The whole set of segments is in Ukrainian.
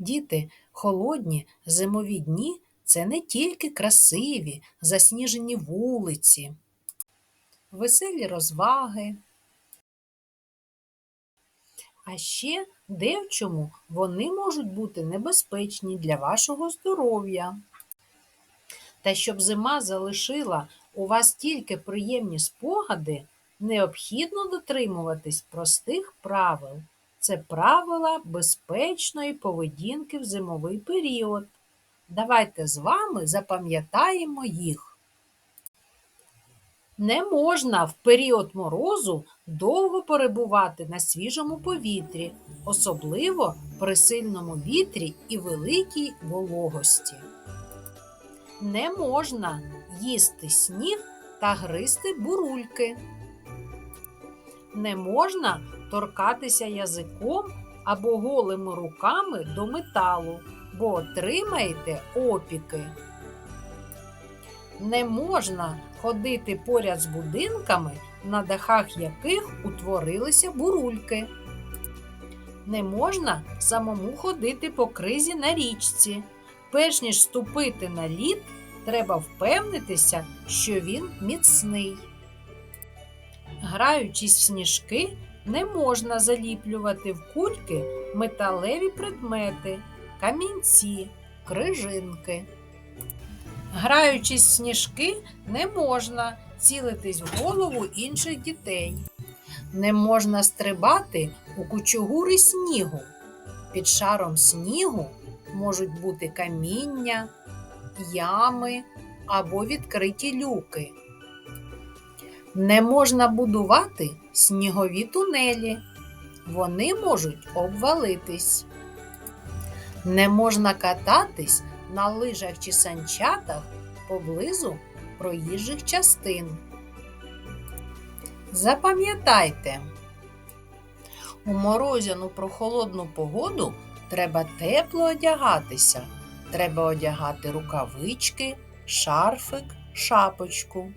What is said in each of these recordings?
Діти, холодні зимові дні це не тільки красиві, засніжені вулиці, веселі розваги. А ще де в чому вони можуть бути небезпечні для вашого здоров'я. Та щоб зима залишила у вас тільки приємні спогади, необхідно дотримуватись простих правил. Це правила безпечної поведінки в зимовий період. Давайте з вами запам'ятаємо їх. Не можна в період морозу довго перебувати на свіжому повітрі, особливо при сильному вітрі і великій вологості. Не можна їсти сніг та гризти бурульки. Не можна торкатися язиком або голими руками до металу, бо отримаєте опіки. Не можна ходити поряд з будинками, на дахах яких утворилися бурульки. Не можна самому ходити по кризі на річці. Перш ніж ступити на лід, треба впевнитися, що він міцний. Граючись в сніжки, не можна заліплювати в кульки металеві предмети, камінці, крижинки. Граючись в сніжки, не можна цілитись в голову інших дітей. Не можна стрибати у кучугури снігу. Під шаром снігу можуть бути каміння, ями або відкриті люки. Не можна будувати снігові тунелі. Вони можуть обвалитись. Не можна кататись на лижах чи санчатах поблизу проїжджих частин. Запам'ятайте, у морозяну прохолодну погоду треба тепло одягатися. Треба одягати рукавички, шарфик, шапочку.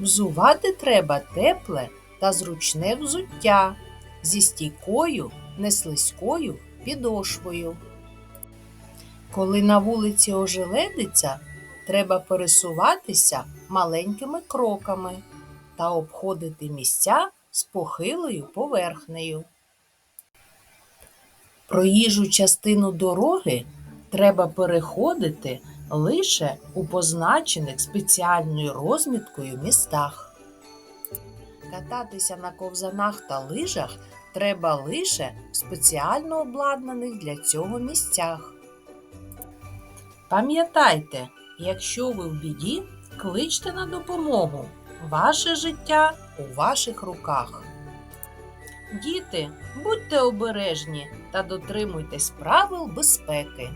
Взувати треба тепле та зручне взуття зі стійкою, неслизькою підошвою. Коли на вулиці ожеледиться, треба пересуватися маленькими кроками та обходити місця з похилою поверхнею. Проїжджу частину дороги треба переходити лише у позначених спеціальною розміткою містах. Кататися на ковзанах та лижах треба лише в спеціально обладнаних для цього місцях. Пам'ятайте, якщо ви в біді, кличте на допомогу. Ваше життя у ваших руках. Діти, будьте обережні та дотримуйтесь правил безпеки.